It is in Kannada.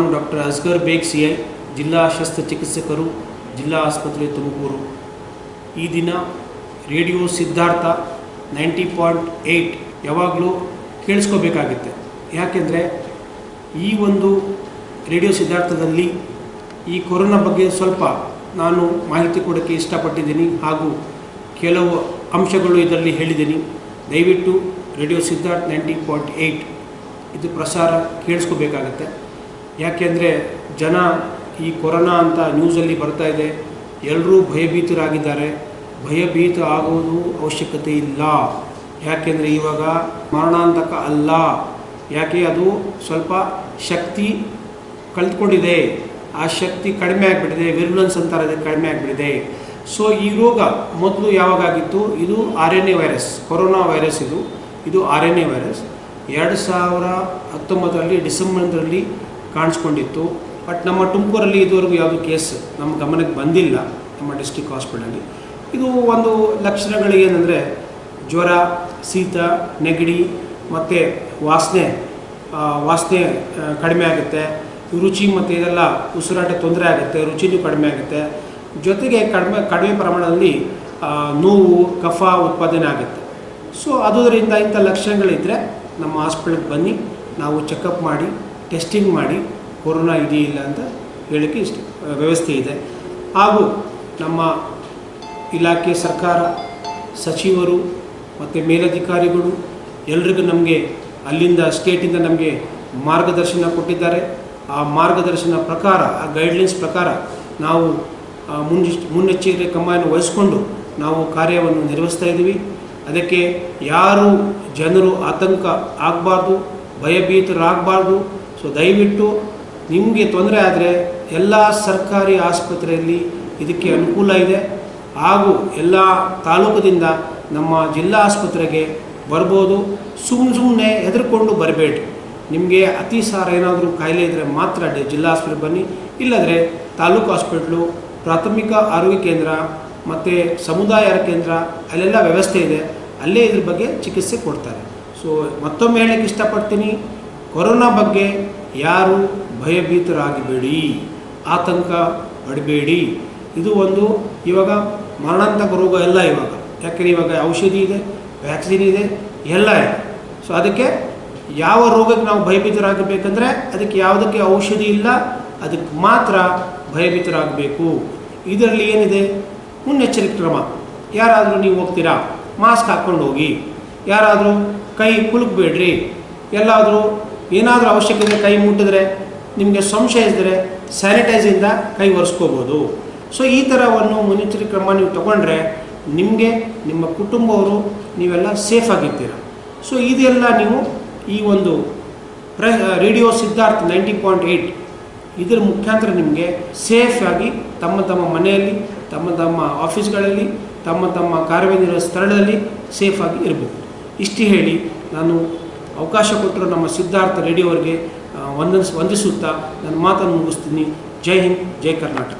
ನಾನು doctor Asgar Baig C I ಜಿಲ್ಲಾ ಶಸ್ತ್ರಚಿಕಿತ್ಸಕರು ಜಿಲ್ಲಾ ಆಸ್ಪತ್ರೆ ತುಮಕೂರು. ಈ ದಿನ radio Siddhartha ninety point eight ಯಾವಾಗಲೂ ಕೇಳಿಸ್ಕೋಬೇಕಾಗುತ್ತೆ. ಯಾಕೆಂದರೆ ಈ ಒಂದು ರೇಡಿಯೋ ಸಿದ್ಧಾರ್ಥದಲ್ಲಿ ಈ ಕೊರೋನಾ ಬಗ್ಗೆ ಸ್ವಲ್ಪ ನಾನು ಮಾಹಿತಿ ಕೊಡೋಕ್ಕೆ ಇಷ್ಟಪಟ್ಟಿದ್ದೀನಿ ಹಾಗೂ ಕೆಲವು ಅಂಶಗಳು ಇದರಲ್ಲಿ ಹೇಳಿದ್ದೀನಿ. ದಯವಿಟ್ಟು radio Siddharth ninety point eight ಇದು ಪ್ರಸಾರ ಕೇಳಿಸ್ಕೋಬೇಕಾಗತ್ತೆ. ಯಾಕೆಂದರೆ ಜನ ಈ ಕೊರೋನಾ ಅಂತ ನ್ಯೂಸಲ್ಲಿ ಬರ್ತಾ ಇದೆ. ಎಲ್ಲರೂ ಭಯಭೀತರಾಗಿದ್ದಾರೆ. ಭಯಭೀತ ಆಗುವುದು ಅವಶ್ಯಕತೆ ಇಲ್ಲ. ಯಾಕೆಂದರೆ ಇವಾಗ ಮರಣಾಂತಕ ಅಲ್ಲ. ಯಾಕೆ ಅದು ಸ್ವಲ್ಪ ಶಕ್ತಿ ಕಳೆದುಕೊಂಡಿದೆ ಆ ಶಕ್ತಿ ಕಡಿಮೆ ಆಗಿಬಿಟ್ಟಿದೆ. ವಿರುಲೆನ್ಸ್ ಅಂತಾರೆ ಅದಕ್ಕೆ ಕಡಿಮೆ ಆಗಿಬಿಟ್ಟಿದೆ. ಸೊ ಈ ರೋಗ ಮೊದಲು ಯಾವಾಗಾಗಿತ್ತು? ಇದು R N A virus. Corona virus ಇದು. ಇದು ಆರ್ ಎನ್ ಎ ವೈರಸ್. ಎರಡು ಸಾವಿರ ಹತ್ತೊಂಬತ್ತರಲ್ಲಿ ಡಿಸೆಂಬರ್ದಲ್ಲಿ ಕಾಣಿಸ್ಕೊಂಡಿತ್ತು. ಬಟ್ ನಮ್ಮ ತುಮಕೂರಲ್ಲಿ ಇದುವರೆಗೂ ಯಾವುದೂ ಕೇಸ್ ನಮ್ಮ ಗಮನಕ್ಕೆ ಬಂದಿಲ್ಲ ನಮ್ಮ ಡಿಸ್ಟಿಕ್ ಹಾಸ್ಪಿಟಲಲ್ಲಿ. ಇದು ಒಂದು ಲಕ್ಷಣಗಳು ಏನಂದರೆ ಜ್ವರ, ಶೀತ, ನೆಗಡಿ ಮತ್ತು ವಾಸನೆ ವಾಸನೆ ಕಡಿಮೆ ಆಗುತ್ತೆ. ರುಚಿ ಮತ್ತು ಇದೆಲ್ಲ ಉಸಿರಾಟ ತೊಂದರೆ ಆಗುತ್ತೆ, ರುಚಿನೂ ಕಡಿಮೆ ಆಗುತ್ತೆ. ಜೊತೆಗೆ ಕಡಿಮೆ ಕಡಿಮೆ ಪ್ರಮಾಣದಲ್ಲಿ ನೋವು, ಕಫ ಉತ್ಪಾದನೆ ಆಗುತ್ತೆ. ಸೊ ಅದರಿಂದ ಇಂಥ ಲಕ್ಷಣಗಳಿದ್ದರೆ ನಮ್ಮ ಹಾಸ್ಪಿಟಲ್ಗೆ ಬನ್ನಿ, ನಾವು ಚೆಕಪ್ ಮಾಡಿ ಟೆಸ್ಟಿಂಗ್ ಮಾಡಿ ಕೊರೋನಾ ಇದೆಯಿಲ್ಲ ಅಂತ ಹೇಳೋಕ್ಕೆ ಇಷ್ಟು, ವ್ಯವಸ್ಥೆ ಇದೆ. ಹಾಗೂ ನಮ್ಮ ಇಲಾಖೆ ಸರ್ಕಾರ, ಸಚಿವರು ಮತ್ತು ಮೇಲಧಿಕಾರಿಗಳು ಎಲ್ರಿಗೂ ನಮಗೆ ಅಲ್ಲಿಂದ, ಸ್ಟೇಟಿಂದ ನಮಗೆ ಮಾರ್ಗದರ್ಶನ ಕೊಟ್ಟಿದ್ದಾರೆ. ಆ ಮಾರ್ಗದರ್ಶನ ಪ್ರಕಾರ, ಆ ಗೈಡ್ಲೈನ್ಸ್ ಪ್ರಕಾರ ನಾವು ಮುಂದಿಷ್ಟು ಮುನ್ನೆಚ್ ಮುನ್ನೆಚ್ಚರಿಕೆ ಕ್ರಮವನ್ನು ವಹಿಸ್ಕೊಂಡು ನಾವು ಕಾರ್ಯವನ್ನು ನಿರ್ವಹಿಸ್ತಾ ಇದ್ದೀವಿ. ಅದಕ್ಕೆ ಯಾರು ಜನರು ಆತಂಕ ಆಗಬಾರ್ದು, ಭಯಭೀತರಾಗಬಾರ್ದು ಸೊ ದಯವಿಟ್ಟು ನಿಮಗೆ ತೊಂದರೆ ಆದರೆ ಎಲ್ಲ ಸರ್ಕಾರಿ ಆಸ್ಪತ್ರೆಯಲ್ಲಿ ಇದಕ್ಕೆ ಅನುಕೂಲ ಇದೆ. ಹಾಗೂ ಎಲ್ಲ ತಾಲೂಕದಿಂದ ನಮ್ಮ ಜಿಲ್ಲಾ ಆಸ್ಪತ್ರೆಗೆ ಬರ್ಬೋದು. ಸುಮ್ಮನೆ ಸುಮ್ಮನೆ ಹೆದರ್ಕೊಂಡು ಬರಬೇಡಿ. ನಿಮಗೆ ಅತಿ ಸಾರ ಏನಾದರೂ ಕಾಯಿಲೆ ಇದ್ದರೆ ಮಾತ್ರ ಜಿಲ್ಲಾ ಆಸ್ಪತ್ರೆಗೆ ಬನ್ನಿ. ಇಲ್ಲದ್ರೆ ತಾಲೂಕು ಹಾಸ್ಪಿಟ್ಲು, ಪ್ರಾಥಮಿಕ ಆರೋಗ್ಯ ಕೇಂದ್ರ ಮತ್ತು ಸಮುದಾಯ ಕೇಂದ್ರ, ಅಲ್ಲೆಲ್ಲ ವ್ಯವಸ್ಥೆ ಇದೆ. ಅಲ್ಲೇ ಇದ್ರ ಬಗ್ಗೆ ಚಿಕಿತ್ಸೆ ಕೊಡ್ತಾರೆ. ಸೊ ಮತ್ತೊಮ್ಮೆ ಹೇಳಕ್ಕೆ ಇಷ್ಟಪಡ್ತೀನಿ. ಕೊರೋನಾ ಬಗ್ಗೆ ಯಾರು ಭಯಭೀತರಾಗಬೇಡಿ, ಆತಂಕ ಪಡಬೇಡಿ. ಇದು ಒಂದು ಇವಾಗ ಮರಣಾಂತಕ ರೋಗ ಎಲ್ಲ ಇವಾಗ. ಯಾಕೆಂದರೆ ಇವಾಗ ಔಷಧಿ ಇದೆ ವ್ಯಾಕ್ಸಿನ್ ಇದೆ, ಎಲ್ಲ ಇದೆ. ಸೊ ಅದಕ್ಕೆ ಯಾವ ರೋಗಕ್ಕೆ ನಾವು ಭಯಭೀತರಾಗಬೇಕಂದ್ರೆ ಅದಕ್ಕೆ ಯಾವುದಕ್ಕೆ ಔಷಧಿ ಇಲ್ಲ, ಅದಕ್ಕೆ ಮಾತ್ರ ಭಯಭೀತರಾಗಬೇಕು. ಇದರಲ್ಲಿ ಏನಿದೆ? ಮುನ್ನೆಚ್ಚರಿಕೆ ಕ್ರಮ. ಯಾರಾದರೂ ನೀವು ಹೋಗ್ತೀರಾ? ಮಾಸ್ಕ್ ಹಾಕ್ಕೊಂಡು ಹೋಗಿ. ಯಾರಾದರೂ ಕೈ ಕುಲುಕ್ಬೇಡ್ರಿ. ಎಲ್ಲಾದರೂ ಏನಾದರೂ ಅವಶ್ಯಕತೆ ಕೈ ಮುಟ್ಟಿದ್ರೆ, ನಿಮಗೆ ಸಂಶಯ ಇದ್ದರೆ ಸ್ಯಾನಿಟೈಸಿಂದ ಕೈ ಒರೆಸ್ಕೋಬೋದು. ಸೊ ಈ ಥರವನ್ನು ಮುನ್ನೆಚ್ಚರಿಕೆ ಕ್ರಮ ನೀವು ತಗೊಂಡ್ರೆ ನಿಮಗೆ, ನಿಮ್ಮ ಕುಟುಂಬವರು ನೀವೆಲ್ಲ ಸೇಫ್ ಆಗಿರ್ತೀರ. ಸೊ ಇದೆಲ್ಲ ನೀವು ಈ ಒಂದು ಪ್ರ, radio Siddhartha ninety point eight ಇದರ ಮುಖಾಂತರ ನಿಮಗೆ ಸೇಫ್ ಆಗಿ ತಮ್ಮ ತಮ್ಮ ಮನೆಯಲ್ಲಿ, ತಮ್ಮ ತಮ್ಮ ಆಫೀಸ್ಗಳಲ್ಲಿ ತಮ್ಮ ತಮ್ಮ ಕಾರ್ಯನಿರ್ವಹಿಸುವ ಸ್ಥಳದಲ್ಲಿ ಆಗಿ ಇರಬೇಕು. ಇಷ್ಟು ಹೇಳಿ ನಾನು ಅವಕಾಶ ಕೊಟ್ಟರು ನಮ್ಮ ಸಿದ್ಧಾರ್ಥ ರೆಡಿಯವರಿಗೆ ಅವರಿಗೆ ವಂದಿಸುತ್ತಾ ನನ್ನ ಮಾತನ್ನು ಮುಗಿಸ್ತೀನಿ. ಜೈ ಹಿಂದ್ ಜೈ ಕರ್ನಾಟಕ.